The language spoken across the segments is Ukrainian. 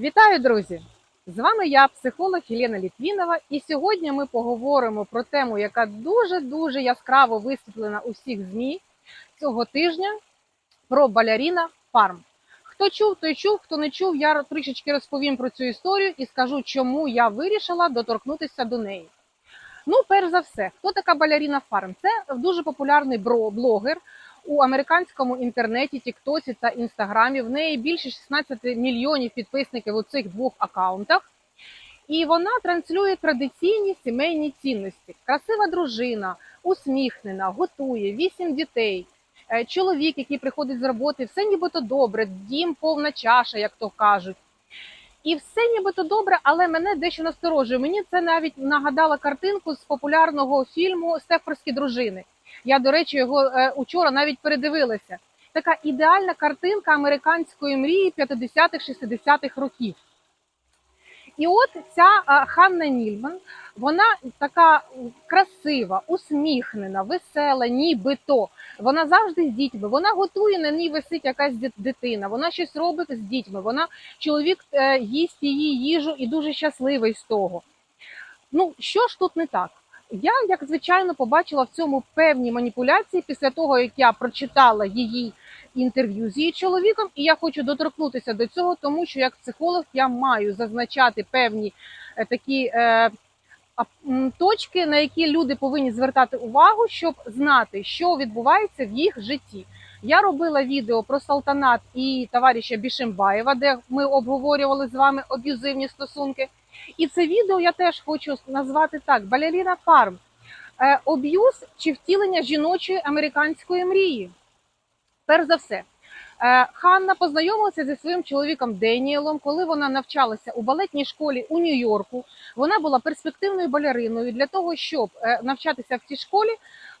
Вітаю, друзі! З вами я, психолог Єлена Літвінова, і сьогодні ми поговоримо про тему, яка дуже-дуже яскраво висвітлена у всіх ЗМІ цього тижня про баляріна фарм. Хто чув, той чув, хто не чув, я трішечки розповім про цю історію і скажу, чому я вирішила доторкнутися до неї. Ну, перш за все, хто така баляріна фарм? Це дуже популярний блогер у американському інтернеті, Тіктосі та Інстаграмі. В неї більше 16 мільйонів підписників у цих двох акаунтах. І вона транслює традиційні сімейні цінності. Красива дружина, усміхнена, готує, вісім дітей. Е, Чоловік, який приходить з роботи, все нібито добре, дім повна чаша, як то кажуть. І все нібито добре, але мене дещо насторожує. Мені це навіть нагадало картинку з популярного фільму Стефорські дружини. Я, до речі, його е, учора навіть передивилася. Така ідеальна картинка американської мрії 50-х, 60-х років. І от ця а, Ханна Нільман, вона така красива, усміхнена, весела, нібито. Вона завжди з дітьми. Вона готує на ній висить якась дитина. Вона щось робить з дітьми. Вона чоловік е, їсть її їжу і дуже щасливий з того. Ну що ж тут не так? Я, як звичайно, побачила в цьому певні маніпуляції після того, як я прочитала її інтерв'ю з її чоловіком, і я хочу доторкнутися до цього, тому що як психолог я маю зазначати певні е, такі е, точки, на які люди повинні звертати увагу, щоб знати, що відбувається в їх житті. Я робила відео про Салтанат і товариша Бішембаєва, де ми обговорювали з вами аб'юзивні стосунки. І це відео я теж хочу назвати так: Балеріна Фарм. Е, Об'юз чи втілення жіночої американської мрії. Перш за все, е, Ханна познайомилася зі своїм чоловіком Деніелом, коли вона навчалася у балетній школі у Нью-Йорку. Вона була перспективною балериною. Для того, щоб е, навчатися в цій школі,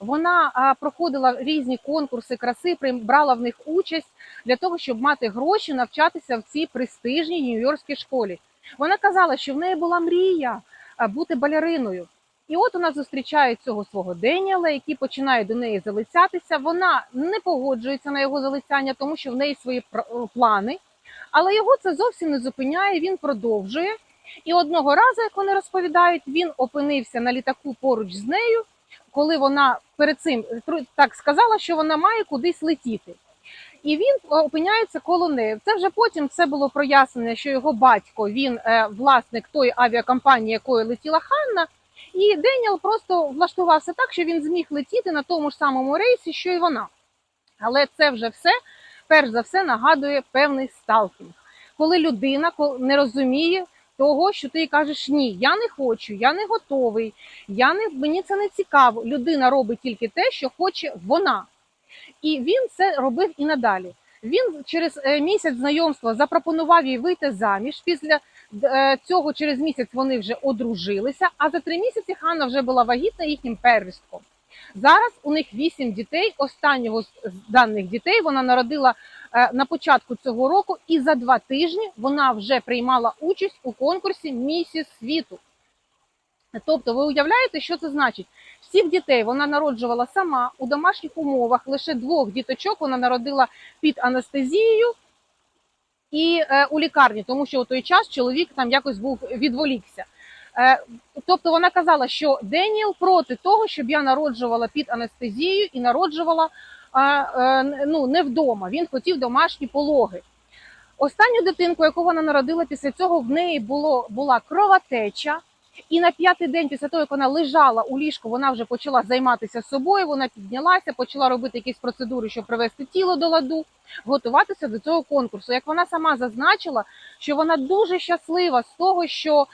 вона проходила різні конкурси краси, брала в них участь для того, щоб мати гроші навчатися в цій престижній нью-йоркській школі. Вона казала, що в неї була мрія бути балериною. І от вона зустрічає цього свого Деніела, який починає до неї залицятися. Вона не погоджується на його залицяння, тому що в неї свої пр- плани. Але його це зовсім не зупиняє. Він продовжує. І одного разу, як вони розповідають, він опинився на літаку поруч з нею, коли вона перед цим так сказала, що вона має кудись летіти. І він е, опиняється коло неї. Це вже потім це було прояснено, що його батько він е, власник тої авіакомпанії, якою летіла Ханна. І Деніел просто влаштувався так, що він зміг летіти на тому ж самому рейсі, що й вона. Але це вже все, перш за все, нагадує певний сталкінг. Коли людина не розуміє того, що ти кажеш ні, я не хочу, я не готовий, я не мені це не цікаво. Людина робить тільки те, що хоче вона. І він це робив і надалі. Він через е, місяць знайомства запропонував їй вийти заміж. Після е, цього через місяць вони вже одружилися. А за три місяці Ханна вже була вагітна їхнім первістком. Зараз у них вісім дітей. Останнього з даних дітей вона народила е, на початку цього року, і за два тижні вона вже приймала участь у конкурсі Місіс світу. Тобто, ви уявляєте, що це значить? Всіх дітей вона народжувала сама у домашніх умовах. Лише двох діточок вона народила під анестезією і е, у лікарні, тому що у той час чоловік там якось був відволікся. Е, тобто вона казала, що Деніел проти того, щоб я народжувала під анестезією і народжувала е, е, ну, не вдома. Він хотів домашні пологи. Останню дитинку, яку вона народила після цього, в неї було була кровотеча. І на п'ятий день після того, як вона лежала у ліжку, вона вже почала займатися собою. Вона піднялася, почала робити якісь процедури, щоб привести тіло до ладу, готуватися до цього конкурсу. Як вона сама зазначила, що вона дуже щаслива з того, що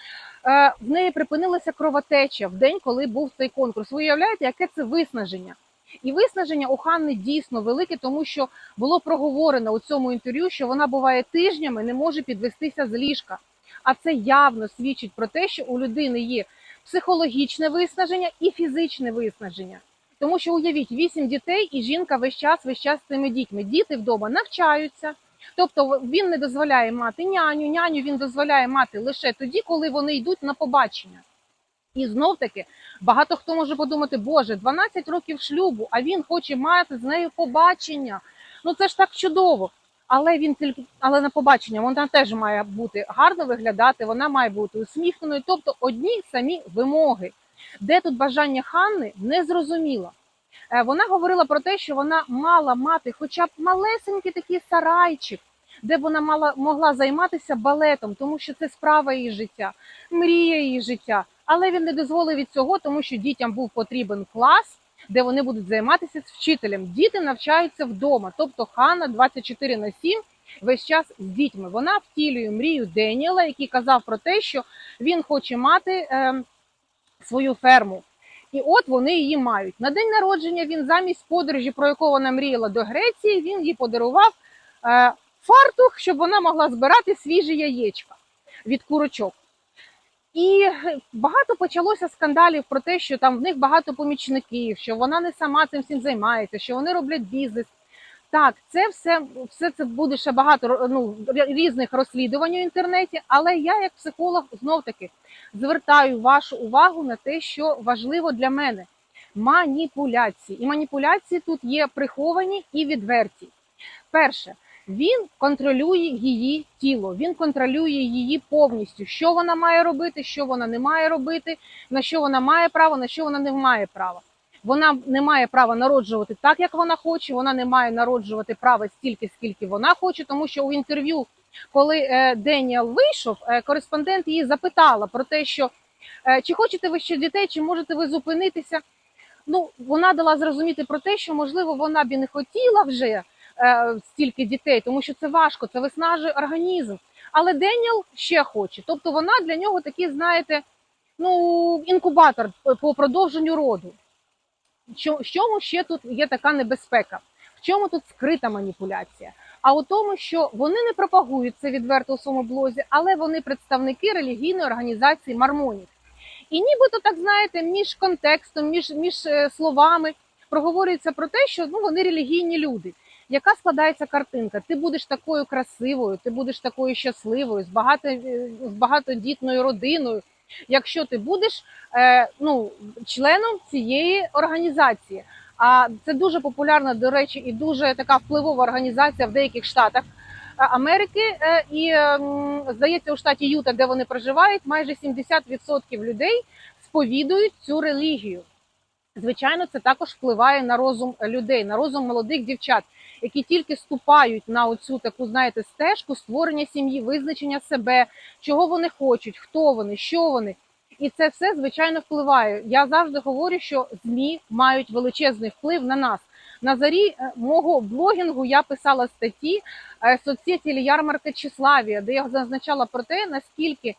е, в неї припинилася кровотеча в день, коли був цей конкурс. Ви уявляєте, яке це виснаження? І виснаження у Ханни дійсно велике, тому що було проговорено у цьому інтерв'ю, що вона буває тижнями, не може підвестися з ліжка. А це явно свідчить про те, що у людини є психологічне виснаження і фізичне виснаження. Тому що уявіть, вісім дітей, і жінка весь час весь час з цими дітьми. Діти вдома навчаються. Тобто він не дозволяє мати няню, няню він дозволяє мати лише тоді, коли вони йдуть на побачення. І знов таки багато хто може подумати, Боже, 12 років шлюбу, а він хоче мати з нею побачення. Ну це ж так чудово. Але він тільки але на побачення вона теж має бути гарно виглядати, вона має бути усміхненою. Тобто одні самі вимоги. Де тут бажання Ханни, не зрозуміло. Е, Вона говорила про те, що вона мала мати хоча б малесенький такий сарайчик, де вона мала могла займатися балетом, тому що це справа її життя, мрія її життя. Але він не дозволив від цього, тому що дітям був потрібен клас, де вони будуть займатися з вчителем. Діти навчаються вдома, тобто Ханна 24 на 7 весь час з дітьми. Вона втілює мрію Деніела, який казав про те, що він хоче мати е, свою ферму. І от вони її мають. На день народження він замість подорожі, про яку вона мріяла до Греції, він їй подарував е, фартух, щоб вона могла збирати свіжі яєчка від курочок. І багато почалося скандалів про те, що там в них багато помічників, що вона не сама цим всім займається, що вони роблять бізнес. Так, це все, все це буде ще багато ну, різних розслідувань у інтернеті, але я, як психолог, знов таки звертаю вашу увагу на те, що важливо для мене маніпуляції. І маніпуляції тут є приховані і відверті. Перше, він контролює її тіло, він контролює її повністю, що вона має робити, що вона не має робити, на що вона має право, на що вона не має права. Вона не має права народжувати так, як вона хоче. Вона не має народжувати права стільки, скільки вона хоче, тому що у інтерв'ю, коли е, Деніел вийшов, е, кореспондент її запитала про те, що е, чи хочете ви ще дітей, чи можете ви зупинитися. Ну, вона дала зрозуміти про те, що можливо вона б і не хотіла вже стільки дітей, тому що це важко, це виснажує організм. Але Деніел ще хоче. Тобто вона для нього такий, знаєте, ну інкубатор по продовженню роду. В чому ще тут є така небезпека? В чому тут скрита маніпуляція? А у тому, що вони не пропагують це відверто у своєму блозі, але вони представники релігійної організації Мармонів. І нібито так знаєте, між контекстом, між між е, словами проговорюється про те, що ну вони релігійні люди. Яка складається картинка? Ти будеш такою красивою, ти будеш такою щасливою, з багато е, з багатодітною родиною. Якщо ти будеш е, ну, членом цієї організації, а це дуже популярна, до речі, і дуже така впливова організація в деяких штатах е, Америки. Е, і здається, у штаті Юта, де вони проживають, майже 70% людей сповідують цю релігію. Звичайно, це також впливає на розум людей, на розум молодих дівчат, які тільки ступають на оцю таку, знаєте, стежку створення сім'ї, визначення себе, чого вони хочуть, хто вони, що вони. І це все звичайно впливає. Я завжди говорю, що змі мають величезний вплив на нас. На зарі е, мого блогінгу я писала статті е, соцсеті ярмарка Числавія, де я зазначала про те, наскільки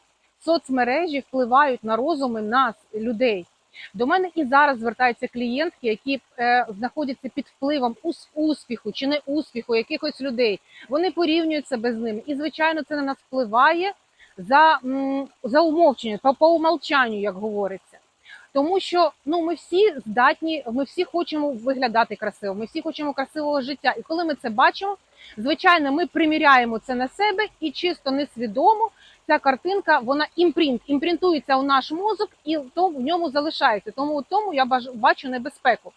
соцмережі впливають на розуми нас, людей. До мене і зараз звертаються клієнтки, які е, знаходяться під впливом успіху чи не успіху якихось людей. Вони порівнюють себе з ними, і звичайно, це на нас впливає за, м, за умовчення, по, по умовчанню, як говориться. Тому що ну ми всі здатні, ми всі хочемо виглядати красиво, ми всі хочемо красивого життя. І коли ми це бачимо, звичайно, ми приміряємо це на себе і чисто несвідомо ця картинка вона імпринт, імпринтується у наш мозок і то в ньому залишається. Тому у тому я бачу небезпеку.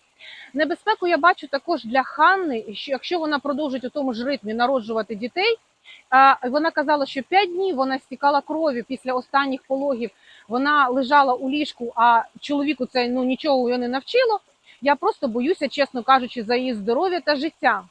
Небезпеку я бачу також для Ханни, що якщо вона продовжить у тому ж ритмі народжувати дітей. Вона казала, що 5 днів вона стікала крові після останніх пологів. Вона лежала у ліжку, а чоловіку це ну нічого його не навчило. Я просто боюся, чесно кажучи, за її здоров'я та життя.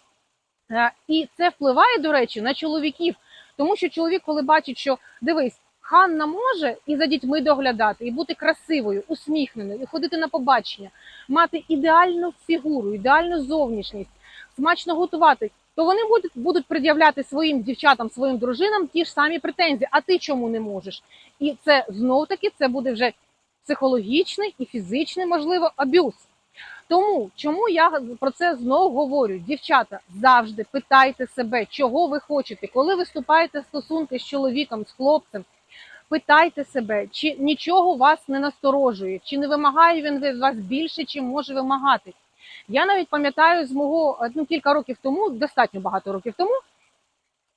Е, І це впливає, до речі, на чоловіків, тому що чоловік, коли бачить, що дивись, Ханна може і за дітьми доглядати, і бути красивою, усміхненою, і ходити на побачення, мати ідеальну фігуру, ідеальну зовнішність, смачно готувати, то вони будуть, будуть пред'являти своїм дівчатам, своїм дружинам ті ж самі претензії. А ти чому не можеш? І це знов таки це буде вже психологічний і фізичний, можливо, аб'юз. Тому чому я про це знову говорю? Дівчата, завжди питайте себе, чого ви хочете, коли ви вступаєте в стосунки з чоловіком, з хлопцем. Питайте себе, чи нічого вас не насторожує, чи не вимагає він від вас більше, чим може вимагати. Я навіть пам'ятаю з мого ну, кілька років тому, достатньо багато років тому,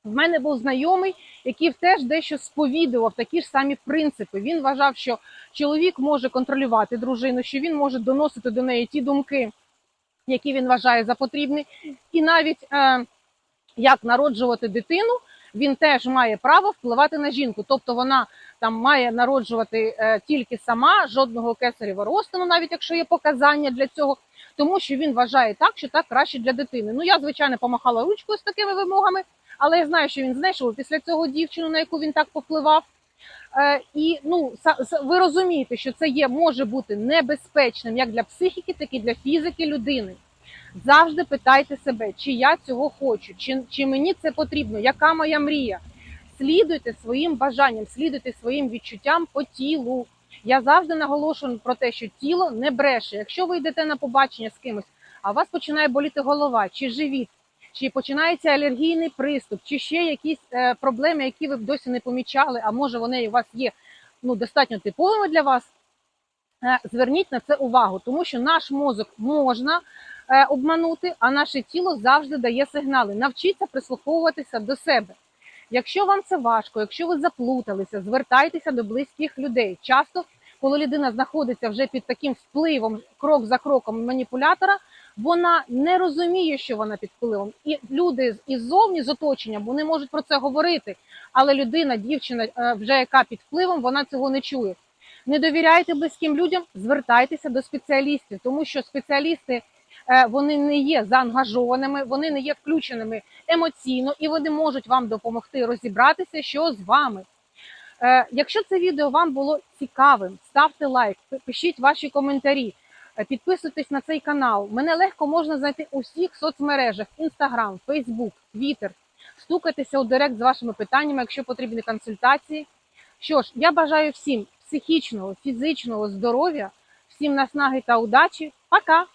в мене був знайомий, який теж дещо сповідував такі ж самі принципи. Він вважав, що чоловік може контролювати дружину, що він може доносити до неї ті думки, які він вважає за потрібні. І навіть е, як народжувати дитину, він теж має право впливати на жінку. Тобто вона там має народжувати е, тільки сама, жодного кесарєва розтину, навіть якщо є показання для цього, тому що він вважає так, що так краще для дитини. Ну я звичайно помахала ручкою з такими вимогами, але я знаю, що він знайшов після цього дівчину, на яку він так повпливав. Е, і ну ви розумієте, що це є може бути небезпечним як для психіки, так і для фізики людини. Завжди питайте себе, чи я цього хочу, чи, чи мені це потрібно, яка моя мрія. Слідуйте своїм бажанням, слідуйте своїм відчуттям по тілу. Я завжди наголошую про те, що тіло не бреше. Якщо ви йдете на побачення з кимось, а у вас починає боліти голова чи живіт, чи починається алергійний приступ, чи ще якісь е, проблеми, які ви досі не помічали, а може вони у вас є ну, достатньо типовими для вас. е, Зверніть на це увагу, тому що наш мозок можна е, обманути, а наше тіло завжди дає сигнали. Навчіться прислуховуватися до себе. Якщо вам це важко, якщо ви заплуталися, звертайтеся до близьких людей. Часто, коли людина знаходиться вже під таким впливом, крок за кроком маніпулятора, вона не розуміє, що вона під впливом. І люди іззовні з оточення, вони можуть про це говорити. Але людина, дівчина, е, вже яка під впливом, вона цього не чує. Не довіряйте близьким людям, звертайтеся до спеціалістів, тому що спеціалісти е, вони не є заангажованими, вони не є включеними емоційно і вони можуть вам допомогти розібратися, що з вами. Е, Якщо це відео вам було цікавим, ставте лайк, пишіть ваші коментарі, підписуйтесь на цей канал. Мене легко можна знайти у всіх соцмережах: Instagram, Facebook, Twitter. Стукайтеся у директ з вашими питаннями, якщо потрібні консультації. Що ж, я бажаю всім психічного, фізичного здоров'я, всім наснаги та удачі. Пока!